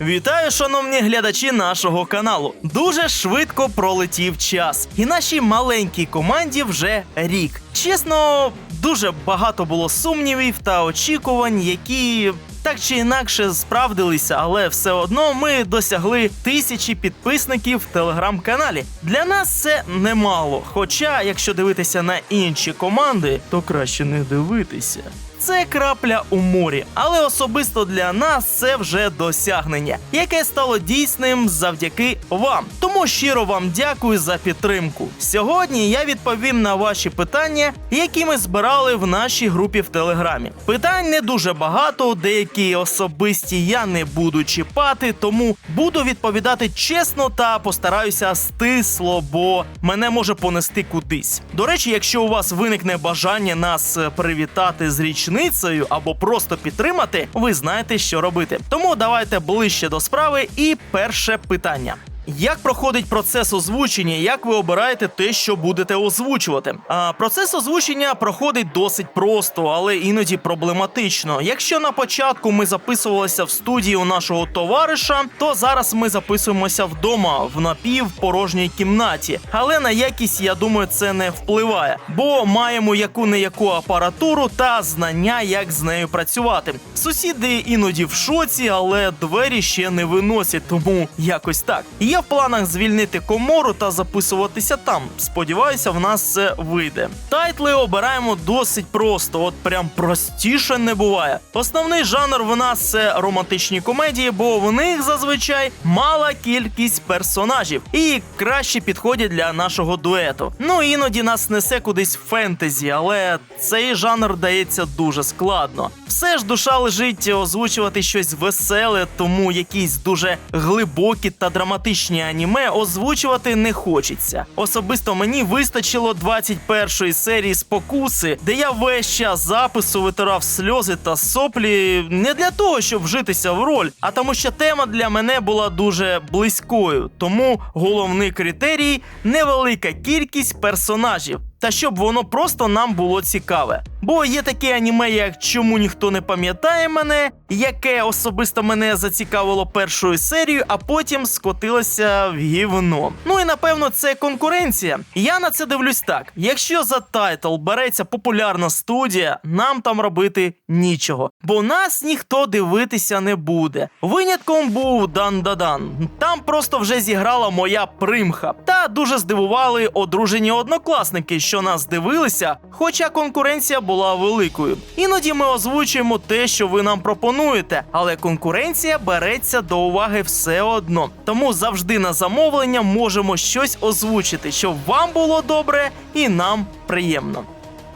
Вітаю, шановні глядачі нашого каналу. Дуже швидко пролетів час, і нашій маленькій команді вже рік. Чесно, дуже багато було сумнівів та очікувань, які так чи інакше справдилися, але все одно ми досягли тисячі підписників в телеграм-каналі. Для нас це немало. Хоча, якщо дивитися на інші команди, то краще не дивитися. Це крапля у морі, але особисто для нас це вже досягнення, яке стало дійсним завдяки вам. Тому щиро вам дякую за підтримку. Сьогодні я відповім на ваші питання, які ми збирали в нашій групі в Телеграмі. Питань не дуже багато, деякі особисті я не буду чіпати, тому буду відповідати чесно та постараюся стисло, бо мене може понести кудись. До речі, якщо у вас виникне бажання нас е, привітати з річницею або просто підтримати, ви знаєте, що робити. Тому давайте ближче до справи. І перше питання. Як проходить процес озвучення? Як ви обираєте те, що будете озвучувати? А процес озвучення проходить досить просто, але іноді проблематично. Якщо на початку ми записувалися в студії у нашого товариша, то зараз ми записуємося вдома в напівпорожній кімнаті. Але на якість, я думаю, це не впливає, бо маємо яку не яку апаратуру та знання, як з нею працювати. Сусіди іноді в шоці, але двері ще не виносять, тому якось так. В планах звільнити комору та записуватися там. Сподіваюся, в нас це вийде. Тайтли обираємо досить просто, от прям простіше не буває. Основний жанр в нас це романтичні комедії, бо в них зазвичай мала кількість персонажів і краще підходять для нашого дуету. Ну іноді нас несе кудись фентезі, але цей жанр дається дуже складно. Все ж душа лежить озвучувати щось веселе, тому якісь дуже глибокі та драматичні аніме озвучувати не хочеться. Особисто мені вистачило 21-ї серії спокуси, де я весь час запису витирав сльози та соплі не для того, щоб вжитися в роль, а тому, що тема для мене була дуже близькою. Тому головний критерій невелика кількість персонажів. Та щоб воно просто нам було цікаве. Бо є таке аніме, як Чому ніхто не пам'ятає мене, яке особисто мене зацікавило першою серією, а потім скотилося в гівно. Ну і напевно це конкуренція. Я на це дивлюсь так: якщо за тайтл береться популярна студія, нам там робити нічого, бо нас ніхто дивитися не буде. Винятком був Дан Дадан. Там просто вже зіграла моя примха. Та дуже здивували одружені однокласники, що нас дивилися, хоча конкуренція була великою. Іноді ми озвучуємо те, що ви нам пропонуєте, але конкуренція береться до уваги все одно. Тому завжди на замовлення можемо щось озвучити, щоб вам було добре і нам приємно.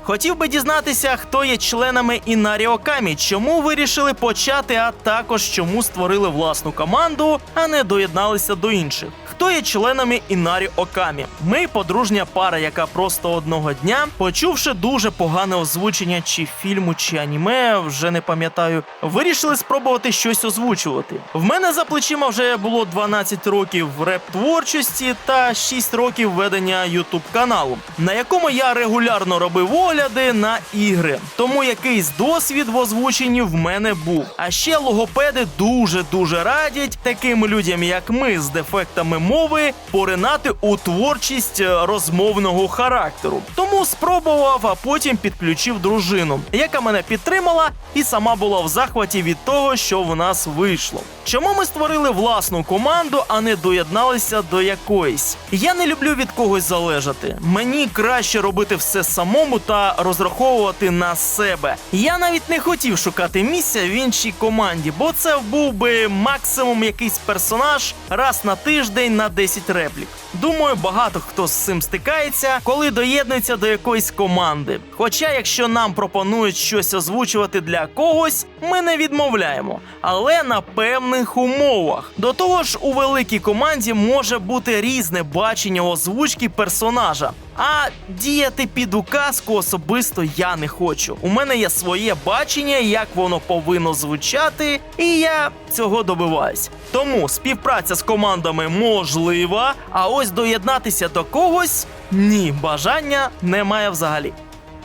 Хотів би дізнатися, хто є членами Інарі Окамі, чому вирішили почати, а також чому створили власну команду, а не доєдналися до інших. Хто є членами Інарі Окамі? Ми подружня пара, яка просто одного дня, почувши дуже погане озвучення чи фільму, чи аніме, вже не пам'ятаю, вирішили спробувати щось озвучувати. В мене за плечима вже було 12 років реп творчості та 6 років ведення Ютуб каналу, на якому я регулярно робив огляди на ігри. Тому якийсь досвід в озвученні в мене був. А ще логопеди дуже дуже радять таким людям, як ми, з дефектами мови, поринати у творчість е, розмовного характеру. Тому спробував, а потім підключив дружину, яка мене підтримала і сама була в захваті від того, що в нас вийшло. Чому ми створили власну команду, а не доєдналися до якоїсь? Я не люблю від когось залежати. Мені краще робити все самому та розраховувати на себе. Я навіть не хотів шукати місця в іншій команді, бо це був би максимум якийсь персонаж раз на тиждень на 10 реплік. Думаю, багато хто з цим стикається, коли доєднується до якоїсь команди. Хоча, якщо нам пропонують щось озвучувати для когось, ми не відмовляємо, але на певних умовах. До того ж, у великій команді може бути різне бачення озвучки персонажа. А діяти під указку особисто я не хочу. У мене є своє бачення, як воно повинно звучати, і я цього добиваюсь. Тому співпраця з командами можлива, а ось доєднатися до когось ні, бажання немає взагалі.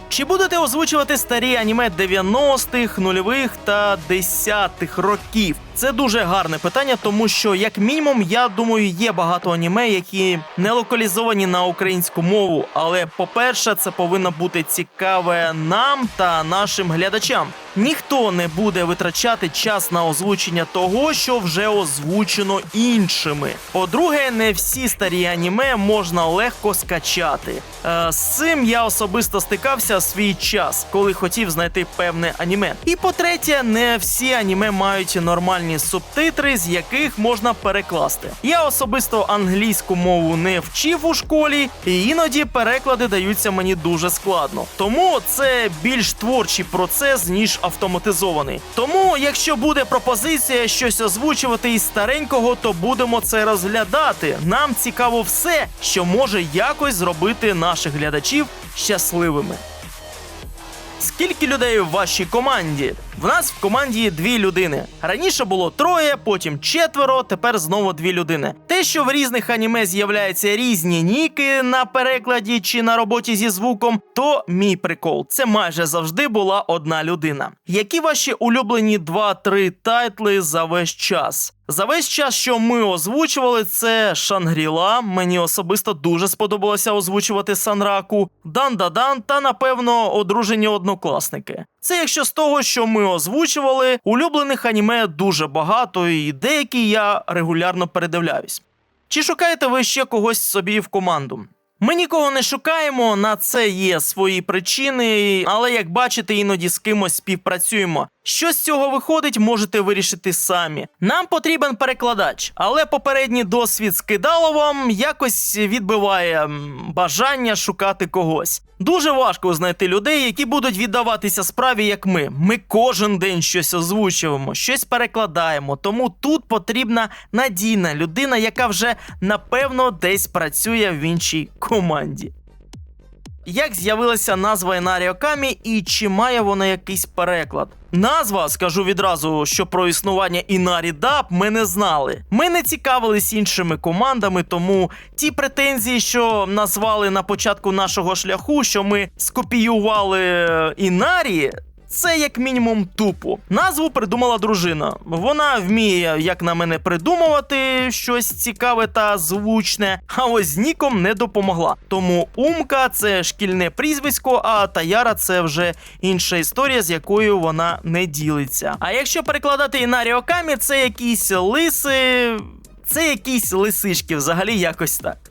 Чи будете озвучувати старі аніме 90-х, нульових та 10-х років? Це дуже гарне питання, тому що, як мінімум, я думаю, є багато аніме, які не локалізовані на українську мову. Але по-перше, це повинно бути цікаве нам та нашим глядачам. Ніхто не буде витрачати час на озвучення того, що вже озвучено іншими. По-друге, не всі старі аніме можна легко скачати. Е, з цим я особисто стикався в свій час, коли хотів знайти певне аніме. І по-третє, не всі аніме мають нормальні субтитри, з яких можна перекласти. Я особисто англійську мову не вчив у школі, і іноді переклади даються мені дуже складно. Тому це більш творчий процес, ніж автоматизований. Тому, якщо буде пропозиція щось озвучувати із старенького, то будемо це розглядати. Нам цікаво все, що може якось зробити наших глядачів щасливими. Скільки людей в вашій команді? В нас в команді є дві людини. Раніше було троє, потім четверо, тепер знову дві людини. Те, що в різних аніме з'являються різні ніки на перекладі чи на роботі зі звуком, то мій прикол. Це майже завжди була одна людина. Які ваші улюблені 2-3 тайтли за весь час? За весь час, що ми озвучували, це Шангріла. Мені особисто дуже сподобалося озвучувати Санраку, Дан-Дадан та, напевно, одружені однокласники. Це якщо з того, що ми озвучували, улюблених аніме дуже багато, і деякі я регулярно передивляюсь. Чи шукаєте ви ще когось собі в команду? Ми нікого не шукаємо, на це є свої причини, але як бачите, іноді з кимось співпрацюємо. Що з цього виходить, можете вирішити самі. Нам потрібен перекладач, але попередній досвід з кидаловом якось відбиває бажання шукати когось. Дуже важко знайти людей, які будуть віддаватися справі, як ми. Ми кожен день щось озвучуємо, щось перекладаємо. Тому тут потрібна надійна людина, яка вже напевно десь працює в іншій команді. Як з'явилася назва Інаріо Камі і чи має вона якийсь переклад? Назва, скажу відразу, що про існування Інарі Даб ми не знали. Ми не цікавились іншими командами, тому ті претензії, що назвали на початку нашого шляху, що ми скопіювали е, Інарі. Це як мінімум тупо. Назву придумала дружина. Вона вміє, як на мене, придумувати щось цікаве та звучне, а ось ніком не допомогла. Тому Умка це шкільне прізвисько, а Таяра це вже інша історія, з якою вона не ділиться. А якщо перекладати Інарі Окамі, це якісь лиси. Це якісь лисички, взагалі якось так.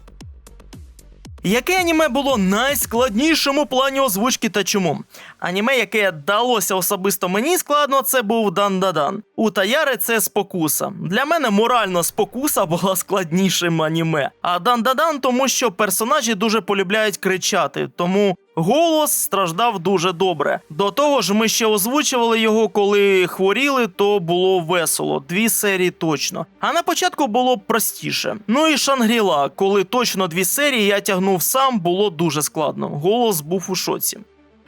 Яке аніме було найскладнішим у плані озвучки та чому? Аніме, яке далося особисто мені складно, це був Дан-Дадан. У Таяри це спокуса. Для мене морально спокуса була складнішим аніме. А Дан-Дадан, тому що персонажі дуже полюбляють кричати, тому голос страждав дуже добре. До того ж, ми ще озвучували його, коли хворіли, то було весело. Дві серії точно. А на початку було простіше. Ну і Шангріла, коли точно дві серії я тягнув сам, було дуже складно. Голос був у шоці.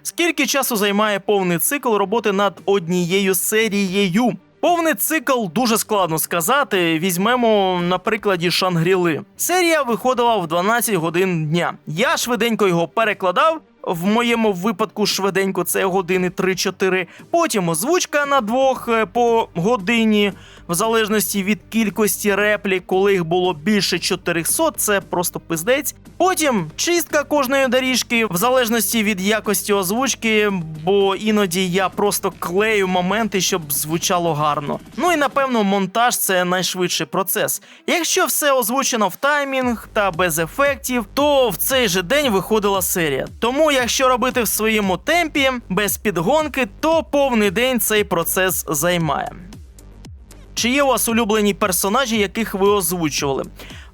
Скільки часу займає повний цикл роботи над однією серією? Повний цикл дуже складно сказати. Візьмемо на прикладі Шангріли. Серія виходила в 12 годин дня. Я швиденько його перекладав. В моєму випадку швиденько це години 3-4. Потім озвучка на двох е, по годині, в залежності від кількості реплік, коли їх було більше 400, це просто пиздець. Потім чистка кожної доріжки, в залежності від якості озвучки, бо іноді я просто клею моменти, щоб звучало гарно. Ну і напевно монтаж це найшвидший процес. Якщо все озвучено в таймінг та без ефектів, то в цей же день виходила серія. Тому, якщо робити в своєму темпі, без підгонки, то повний день цей процес займає. Чи є у вас улюблені персонажі, яких ви озвучували?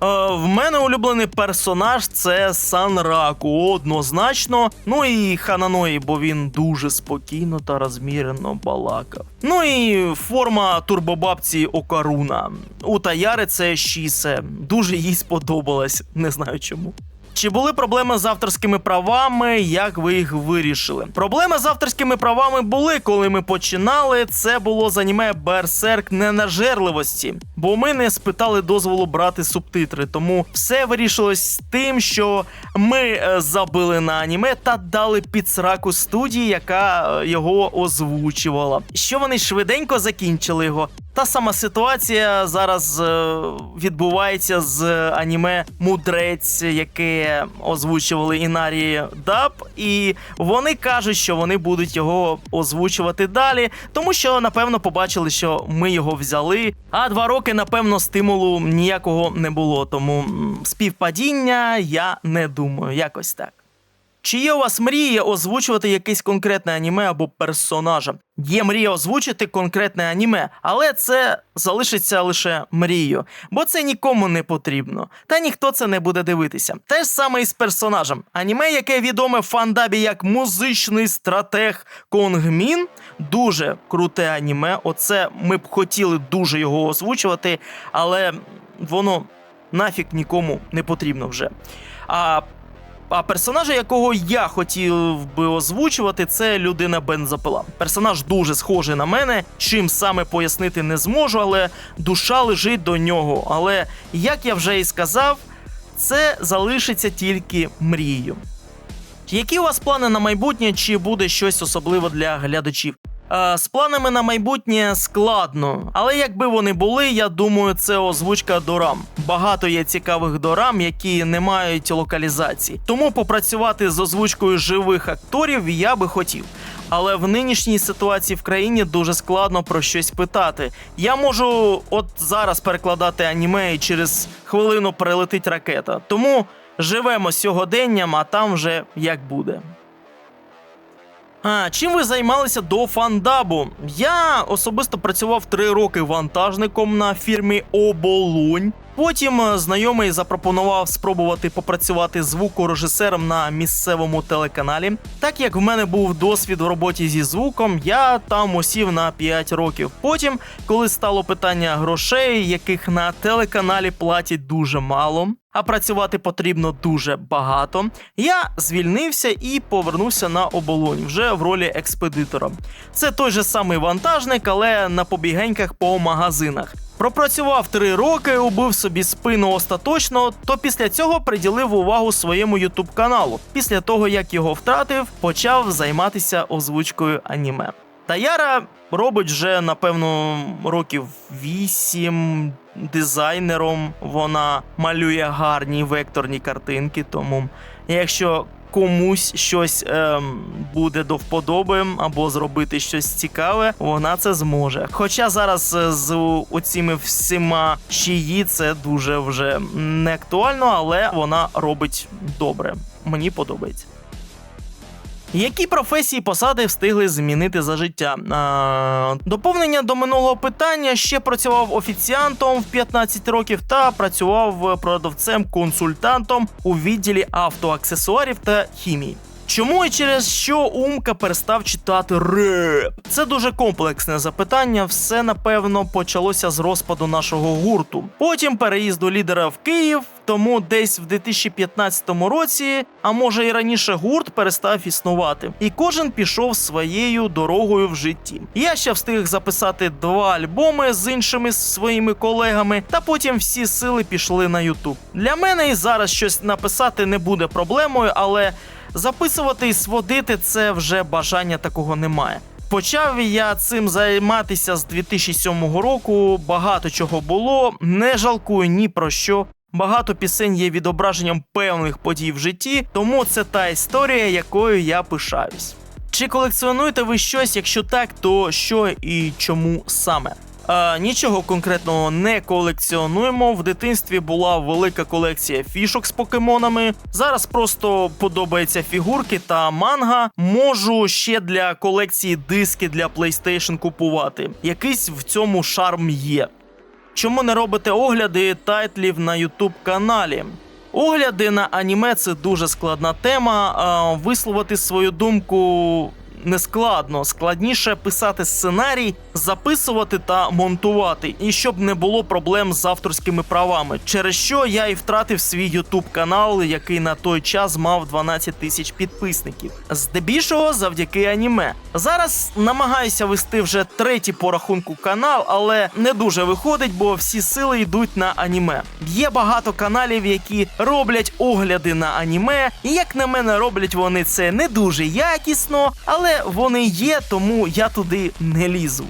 Е, в мене улюблений персонаж це Санраку, однозначно. Ну і Хананої, бо він дуже спокійно та розмірено балакав. Ну і форма турбобабці Окаруна. У Таяри це Шісе. Дуже їй сподобалось, не знаю чому. Чи були проблеми з авторськими правами? Як ви їх вирішили? Проблеми з авторськими правами були, коли ми починали. Це було з аніме Берсерк ненажерливості. бо ми не спитали дозволу брати субтитри. Тому все вирішилось тим, що ми е, забили на аніме та дали підсраку студії, яка е, його озвучувала. Що вони швиденько закінчили його. Та сама ситуація зараз е, відбувається з аніме Мудрець, яке озвучували Інарі Даб, і вони кажуть, що вони будуть його озвучувати далі, тому що напевно побачили, що ми його взяли. А два роки, напевно, стимулу ніякого не було. Тому співпадіння я не думаю, якось так. Чи є у вас мрія озвучувати якесь конкретне аніме або персонажа? Є мрія озвучити конкретне аніме, але це залишиться лише мрією, бо це нікому не потрібно, та ніхто це не буде дивитися. Те ж саме і з персонажем. Аніме, яке відоме в фандабі як музичний стратег Конгмін, дуже круте аніме. Оце ми б хотіли дуже його озвучувати, але воно нафіг нікому не потрібно вже. А а персонажа, якого я хотів би озвучувати, це людина бензопила. Персонаж дуже схожий на мене. Чим саме пояснити не зможу, але душа лежить до нього. Але як я вже і сказав, це залишиться тільки мрією. Які у вас плани на майбутнє, чи буде щось особливе для глядачів? Е, з планами на майбутнє складно, але якби вони були, я думаю, це озвучка дорам. Багато є цікавих дорам, які не мають локалізації. Тому попрацювати з озвучкою живих акторів я би хотів. Але в нинішній ситуації в країні дуже складно про щось питати. Я можу от зараз перекладати аніме і через хвилину прилетить ракета. Тому живемо сьогоденням, а там вже як буде. А, чим ви займалися до фандабу? Я особисто працював три роки вантажником на фірмі Оболонь. Потім е, знайомий запропонував спробувати попрацювати звукорежисером на місцевому телеканалі. Так як в мене був досвід в роботі зі звуком, я там осів на 5 років. Потім, коли стало питання грошей, яких на телеканалі платять дуже мало, а працювати потрібно дуже багато, я звільнився і повернувся на оболонь вже в ролі експедитора. Це той же самий вантажник, але на побігеньках по магазинах. Пропрацював три роки, убив собі спину остаточно, то після цього приділив увагу своєму ютуб каналу. Після того, як його втратив, почав займатися озвучкою аніме. Таяра робить вже, напевно, років вісім дизайнером. Вона малює гарні векторні картинки. Тому, якщо комусь щось ем, буде до вподоби або зробити щось цікаве, вона це зможе. Хоча зараз е, з оціми всіма щії це дуже вже не актуально, але вона робить добре. Мені подобається. Які професії посади встигли змінити за життя? А, доповнення до минулого питання ще працював офіціантом в 15 років та працював продавцем-консультантом у відділі автоаксесуарів та хімії. Чому і через що Умка перестав читати реп? Це дуже комплексне запитання. Все напевно почалося з розпаду нашого гурту. Потім переїзду лідера в Київ. Тому десь в 2015 році, а може і раніше, гурт перестав існувати, і кожен пішов своєю дорогою в житті. Я ще встиг записати два альбоми з іншими своїми колегами, та потім всі сили пішли на Ютуб. Для мене і зараз щось написати не буде проблемою, але записувати і сводити це вже бажання такого немає. Почав я цим займатися з 2007 року. Багато чого було, не жалкую ні про що. Багато пісень є відображенням певних подій в житті, тому це та історія, якою я пишаюсь. Чи колекціонуєте ви щось? Якщо так, то що і чому саме? А, нічого конкретного не колекціонуємо. В дитинстві була велика колекція фішок з покемонами. Зараз просто подобаються фігурки та манга. Можу ще для колекції диски для PlayStation купувати. Якийсь в цьому шарм є. Чому не робите огляди тайтлів на YouTube каналі? Огляди на аніме це дуже складна тема. А висловити свою думку не складно. Складніше писати сценарій, записувати та монтувати, і щоб не було проблем з авторськими правами, через що я і втратив свій ютуб канал, який на той час мав 12 тисяч підписників. Здебільшого завдяки аніме. Зараз намагаюся вести вже третій по рахунку канал, але не дуже виходить, бо всі сили йдуть на аніме. Є багато каналів, які роблять огляди на аніме, і як на мене, роблять вони це не дуже якісно, але вони є, тому я туди не лізу.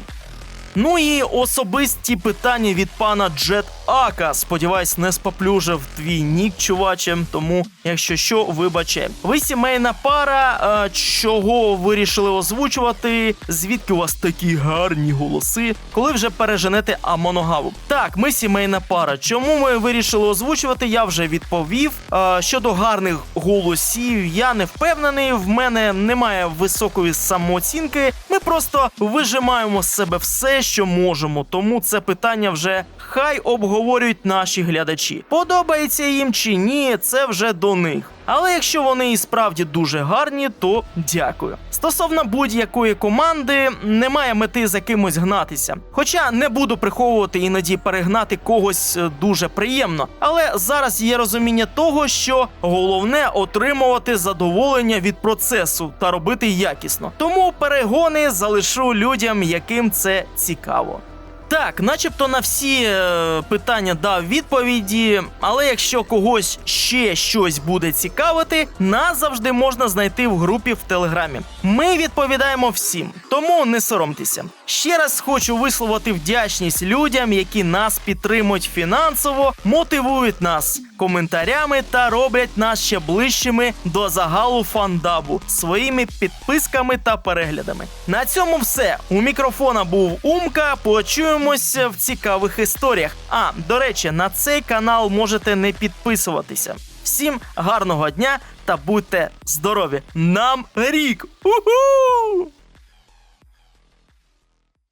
Ну і особисті питання від пана Джет Ака. Сподіваюсь, не споплюжив твій нік, чуваче. Тому, якщо що, вибачай. Ви сімейна пара. А, чого вирішили озвучувати? Звідки у вас такі гарні голоси? Коли вже переженете Амоногаву? Так, ми сімейна пара. Чому ми вирішили озвучувати? Я вже відповів. А, щодо гарних голосів, я не впевнений. В мене немає високої самооцінки. Ми просто вижимаємо з себе все, що можемо. Тому це питання вже хай обговорюють наші глядачі. Подобається їм чи ні, це вже до них. Але якщо вони і справді дуже гарні, то дякую. Стосовно будь-якої команди, немає мети за кимось гнатися. Хоча не буду приховувати іноді перегнати когось е, дуже приємно. Але зараз є розуміння того, що головне отримувати задоволення від процесу та робити якісно. Тому перегони залишу людям, яким це цікаво. Так, начебто на всі е, питання дав відповіді, але якщо когось ще щось буде цікавити, нас завжди можна знайти в групі в Телеграмі. Ми відповідаємо всім, тому не соромтеся. Ще раз хочу висловити вдячність людям, які нас підтримують фінансово, мотивують нас коментарями та роблять нас ще ближчими до загалу фандабу своїми підписками та переглядами. На цьому все. У мікрофона був Умка. Почуємося в цікавих історіях. А до речі, на цей канал можете не підписуватися. Всім гарного дня та будьте здорові! Нам рік! Уху!